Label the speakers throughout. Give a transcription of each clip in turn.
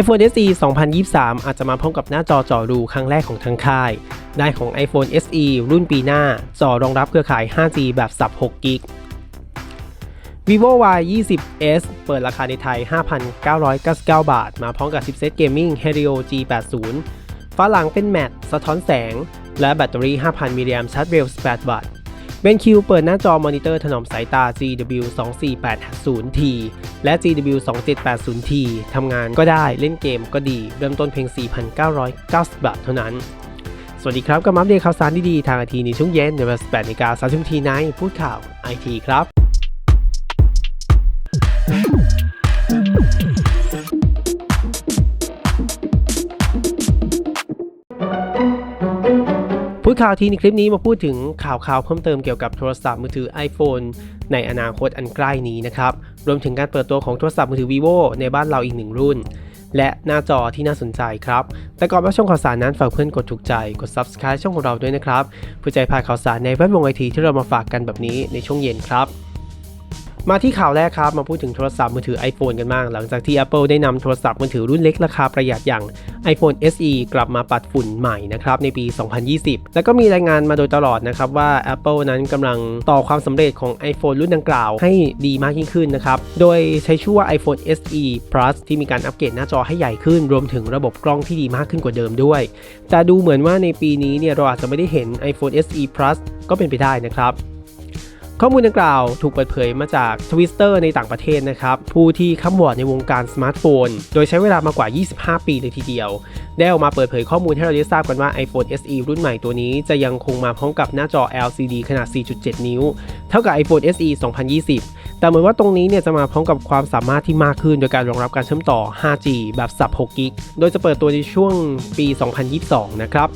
Speaker 1: iPhone SE 2023 อาจจะมาพร้อมกับหน้าจอจอรูครั้งแรกของทางค่าย ได้ของ iPhone SE รุ่นปีหน้า จอรองรับเครือข่าย 5G แบบสับ6กิก vivo y 2 0 s เปิดราคาในไทย 5,999 บาท มาพร้อมกับชิปเซ็ตเกมมิ่ง Helio G80 ฝาหลังเป็นแมตต์สะท้อนแสง และแบตเตอรี่ 5,000 มิลลิแอมป์ชาร์จเร็ว 8 วัตต์ เบนคิวเปิดหน้าจอมอนิเตอร์ถนอมสายตา GW 2480T และ GW 2780T ทำงานก็ได้เล่นเกมก็ดี เริ่มต้นเพียง 4,990 บาทเท่านั้น สวัสดีครับกับมัปเดตข่าวสารดีๆ ทางไอทีในช่วงเย็นในเวลา18นาฬิกา30นาทีในพูดข่าวไอทีครับ ข่าวทีในคลิปนี้มาพูดถึงข่าวข่าวเพิ่มเติมเกี่ยวกับโทรศัพท์มือถือ iPhone ในอนาคตอันใกล้นี้นะครับ รวมถึงการเปิดตัวของโทรศัพท์มือถือ vivo ในบ้านเราอีกหนึ่งรุ่น และหน้าจอที่น่าสนใจครับ แต่ก่อนรับชมข่าวสารนั้นฝากเพื่อนกดถูกใจ กด subscribe ช่องของเราด้วยนะครับเพื่อใจพาดข่าวสารในแวดวงไอทีที่เรามาฝากกันแบบนี้ในช่วงเย็นครับ มาที่ข่าวแรกครับ มาพูดถึงโทรศัพท์มือถือ iPhone กันบ้าง หลังจากที่ Apple ได้นำโทรศัพท์มือถือรุ่นเล็กราคาประหยัดอย่าง iPhone SE กลับมาปัดฝุ่นใหม่นะครับในปี 2020 แล้วก็มีรายงานมาโดยตลอดนะครับว่า Apple นั้นกำลังต่อความสำเร็จของ iPhone รุ่นดังกล่าวให้ดีมากยิ่งขึ้นนะครับโดยใช้ชื่อว่า iPhone SE Plus ที่มีการอัปเกรดหน้าจอให้ใหญ่ขึ้น รวมถึงระบบกล้องที่ดีมากขึ้นกว่าเดิมด้วย แต่ดูเหมือนว่าในปีนี้เนี่ยเราอาจจะไม่ได้เห็น iPhone SE Plus ก็เป็นไปได้นะครับ ข้อมูลดังกล่าวถูกเปิดเผยมาจาก Twitter ในต่างประเทศนะครับ ผู้ที่ค้ำวอร์ดในวงการสมาร์ทโฟน โดยใช้เวลามากกว่า 25 ปีเลยทีเดียว ได้ออกมาเปิดเผยข้อมูลให้เราได้ทราบกันว่า iPhone SE รุ่นใหม่ตัวนี้จะยังคงมาพร้อมกับหน้าจอ LCD ขนาด 4.7 นิ้ว เท่ากับ iPhone SE 2020 แต่เหมือนว่าตรงนี้เนี่ยจะมาพร้อมกับความสามารถที่มากขึ้น โดยการรองรับการเชื่อมต่อ 5G แบบสับ6กิกโดยจะเปิดตัวในช่วงปี 2022 นะครับ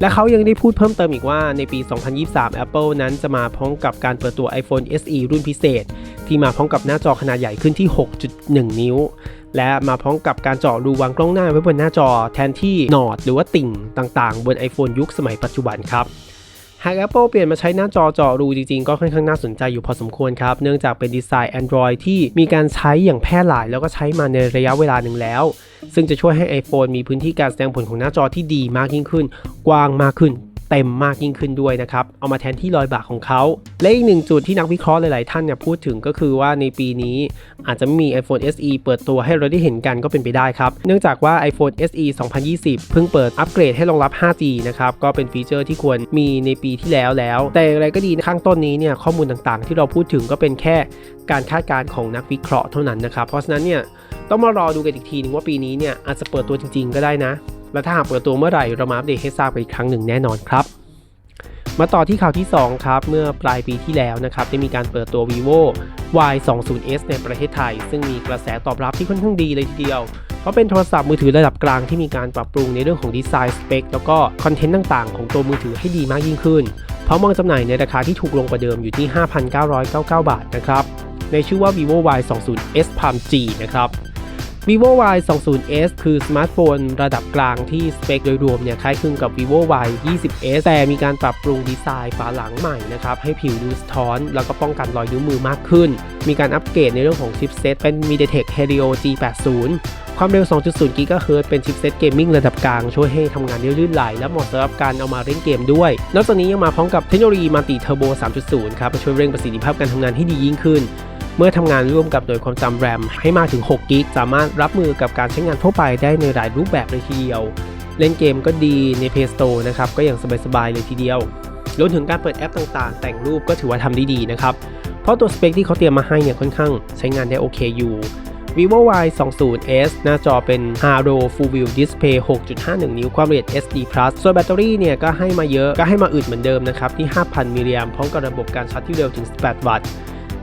Speaker 1: และเขายังได้พูดเพิ่มเติมอีกว่าในปี 2023 Apple นั้นจะมาพร้อมกับการเปิดตัว iPhone SE รุ่นพิเศษ ที่มาพร้อมกับหน้าจอขนาดใหญ่ขึ้นที่ 6.1 นิ้ว และมาพร้อมกับการเจาะรูวางกล้องหน้าไว้บนหน้าจอแทนที่หนอดหรือว่าติ่งต่างๆ บน iPhone ยุคสมัยปัจจุบันครับหาก Apple เปลี่ยนมาใช้หน้าจอเจาะรูจริงๆ ก็ค่อนข้างน่าสนใจอยู่พอสมควรครับ เนื่องจากเป็นดีไซน์ Android ที่มีการใช้อย่างแพร่หลาย แล้วก็ใช้มาในระยะเวลาหนึ่งแล้ว ซึ่งจะช่วยให้ iPhone มีพื้นที่การแสดงผลของหน้าจอที่ดีมากยิ่งขึ้น กว้างมากขึ้น เต็มมากยิ่งขึ้นด้วยนะครับ เอามาแทนที่รอยบากของเขา และอีกหนึ่งจุดที่นักวิเคราะห์หลาย ๆ ท่านเนี่ยพูดถึงก็คือว่าในปีนี้อาจจะไม่มี iPhone SE เปิดตัวให้เราได้เห็นกันก็เป็นไปได้ครับ เนื่องจากว่า iPhone SE 2020 เพิ่งเปิดอัปเกรดให้รองรับ 5G นะครับ ก็เป็นฟีเจอร์ที่ควรมีในปีที่แล้วแล้ว แต่อย่างไรก็ดีข้างต้นนี้เนี่ยข้อมูลต่าง ๆ ที่เราพูดถึงก็เป็นแค่การคาดการณ์ของนักวิเคราะห์เท่านั้นนะครับ เพราะฉะนั้นเนี่ยต้องมารอดูกันอีกทีนึงว่าปีนี้เนี่ยอาจจะเปิดตัวจริง ๆ ก็ได้นะ และถ้าหากเปิดตัวเมื่อไหร่เรามาอัปเดตให้ทราบกันอีกครั้งหนึ่งแน่นอนครับ มาต่อที่ข่าวที่ 2 ครับ เมื่อปลายปีที่แล้วนะครับได้มีการเปิดตัว vivo y 2 0 s ในประเทศไทย ซึ่งมีกระแสตอบรับที่ค่อนข้างดีเลยทีเดียวเพราะเป็นโทรศัพท์มือถือระดับกลางที่มีการปรับปรุงในเรื่องของดีไซน์สเปคแล้วก็คอนเทนต์ต่างๆ ของตัวมือถือให้ดีมากยิ่งขึ้น พร้อมวางจำหน่ายในราคาที่ถูกลงกว่าเดิมอยู่ที่ 5,999 บาทนะครับ ในชื่อว่า vivo y 2 0 s palm g นะครับ vivo y 2 0 s คือสมาร์ทโฟนระดับกลางที่สเปคโดยรวมเนี่ยคล้ายคลึงกับ vivo y 20 s แต่มีการปรับปรุงดีไซน์ฝาหลังใหม่นะครับให้ผิวดูสะท้อน แล้วก็ป้องกันรอยนิ้วมือมากขึ้น มีการอัปเกรดในเรื่องของชิปเซตเป็น MediaTek Helio G80 ความเร็ว 2.0 GHz เป็นชิปเซตเกมมิ่งระดับกลาง ช่วยให้ทำงานได้ลื่นไหล และเหมาะสำหรับการเอามาเล่นเกมด้วย นอกจากนี้ยังมาพร้อมกับเทคโนโลยีมัลติเทอร์โบ 3.0 ครับมาช่วยเร่งประสิทธิภาพการทำงานให้ดียิ่งขึ้น เมื่อทำงานร่วมกับหน่วยความจำแรมให้มากถึง 6 กิก สามารถรับมือกับการใช้งานทั่วไปได้ในหลายรูปแบบเลยทีเดียว เล่นเกมก็ดีใน Play Store นะครับ ก็อย่างสบายๆเลยทีเดียวรวมถึงการเปิดแอปต่างๆ แต่งรูปก็ถือว่าทำได้ดีนะครับ เพราะตัวสเปคที่เขาเตรียมมาให้เนี่ยค่อนข้างใช้งานได้โอเคอยู่ vivo y 2 0 s หน้าจอเป็น Haro Full View Display 6.51 นิ้วความละเอียด SD Plus ส่วนแบตเตอรี่เนี่ยก็ให้มาเยอะก็ให้มาอึดเหมือนเดิมนะครับที่ 5,000 มิลลิแอมพร้อมกับระบบการชาร์จที่เร็วถึง 18 วัตต์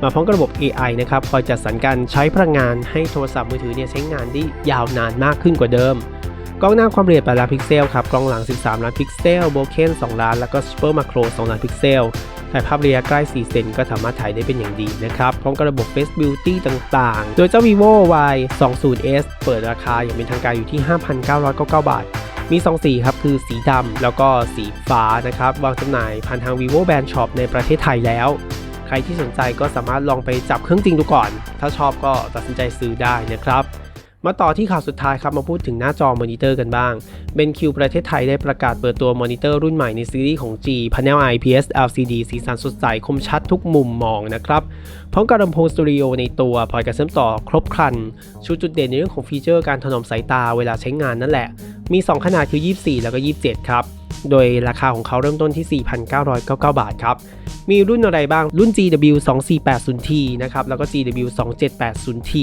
Speaker 1: มาพร้อมกับระบบ AI นะครับคอยจัดสรรการใช้พลังงานให้โทรศัพท์มือถือเนี่ยใช้งานได้ยาวนานมากขึ้นกว่าเดิม กล้องหน้าความละเอียด8ล้านพิกเซลครับกล้องหลัง 13 ล้านพิกเซลโบเคน2ล้าน แล้วก็ Super Macro 2ล้านพิกเซลถ่ายภาพระยะใกล้ 4 เซนก็สามารถถ่ายได้เป็นอย่างดีนะครับ พร้อมกับระบบ Face Beauty ต่างๆ โดยเจ้า vivo y 2 0 s เปิดราคาอย่างเป็นทางการอยู่ที่ 5,999 บาท มี 2 สีครับ คือสีดำแล้วก็สีฟ้านะครับ วางจำหน่ายผ่านทาง vivo brand shop ในประเทศไทยแล้ว ใครที่สนใจก็สามารถลองไปจับเครื่องจริงดูก่อน ถ้าชอบก็ตัดสินใจซื้อได้นะครับมาต่อที่ข่าวสุดท้ายครับมาพูดถึงหน้าจอมอนิเตอร์กันบ้าง BenQ ประเทศไทยได้ประกาศเปิดตัวมอนิเตอร์รุ่นใหม่ในซีรีส์ของ G Panel IPS LCD สีสันสดใสคมชัดทุกมุมมองนะครับ พร้อมกับลำโพงสตูดิโอในตัวพร้อมกับเชื่อมต่อครบครัน ชูจุดเด่นในเรื่องของฟีเจอร์การถนอมสายตาเวลาใช้งานนั่นแหละ มี 2 ขนาดคือ 24 แล้วก็ 27 ครับ โดยราคาของเขาเริ่มต้นที่ 4,999 บาทครับ มีรุ่นอะไรบ้างรุ่น GW 2480T นะครับ แล้วก็ GW 2780T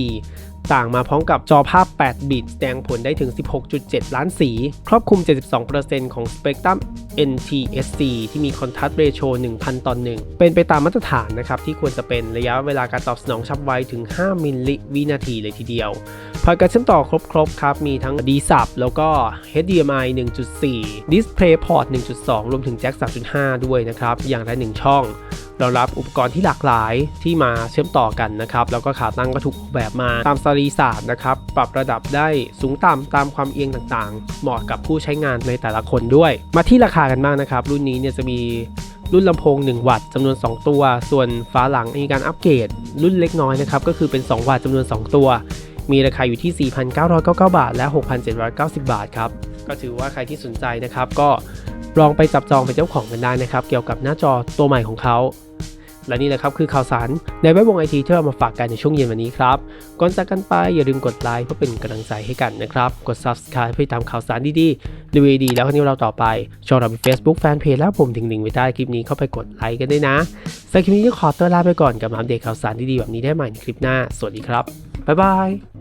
Speaker 1: ต่างมาพร้อมกับจอภาพ 8 บิตแสดงผลได้ถึง 16.7 ล้านสี ครอบคลุม 72%ของสเปกตรัม NTSC ที่มี Contrast Ratio 1000 ต่อ 1 เป็นไปตามมาตรฐานนะครับ ที่ควรจะเป็นระยะเวลาการตอบสนองฉับไวถึง 5 มิลลิวินาทีเลยทีเดียวพอร์ตการเชื่อมต่อครบๆครับ มีทั้ง D-SUB แล้วก็ HDMI 1.4 DisplayPort 1.2 รวมถึงแจ็ค3.5 ด้วยนะครับ อย่างละ 1 ช่อง รองรับอุปกรณ์ที่หลากหลายที่มาเชื่อมต่อกันนะครับ แล้วก็ขาตั้งก็ถูกออกแบบมาตามสรีศาสตร์นะครับ ปรับระดับได้สูงต่ำตามความเอียงต่างๆ เหมาะกับผู้ใช้งานในแต่ละคนด้วย มาที่ราคากันบ้างนะครับ รุ่นนี้เนี่ยจะมีรุ่นลำโพง 1 วัตต์จำนวน 2 ตัว ส่วนฝาหลังมีการอัปเกรด รุ่นเล็กน้อยนะครับก็คือเป็น 2 วัตต์จำนวน 2 ตัว มีราคาอยู่ที่ 4,999 บาท และ 6,790 บาทครับก็ถือว่าใครที่สนใจนะครับก็ลองไปจับจองเป็นเจ้าของกันได้นะครับ เกี่ยวกับหน้าจอตัวใหม่ของเขา และนี่แหละครับคือข่าวสารในแวดวงไอทีที่เรามาฝากกันในช่วงเย็นวันนี้ครับ ก่อนจากกันไปอย่าลืมกดไลค์เพื่อเป็นกำลังใจให้กันนะครับ กด subscribe เพื่อตามข่าวสารดีๆดูดีๆแล้วคราวนี้เราต่อไปช่องเราเป็น Facebook Fanpage แล้วผมถึงลิงก์ไว้ใต้คลิปนี้เข้าไปกดไลค์กันด้วยนะสำหรับคลิปนี้ก็ขอตัวลาไปก่อนกับมาอัปเดตข่าวสารดีๆแบบนี้ได้ใหม่ในคลิปหน้า สวัสดีครับบ๊ายบาย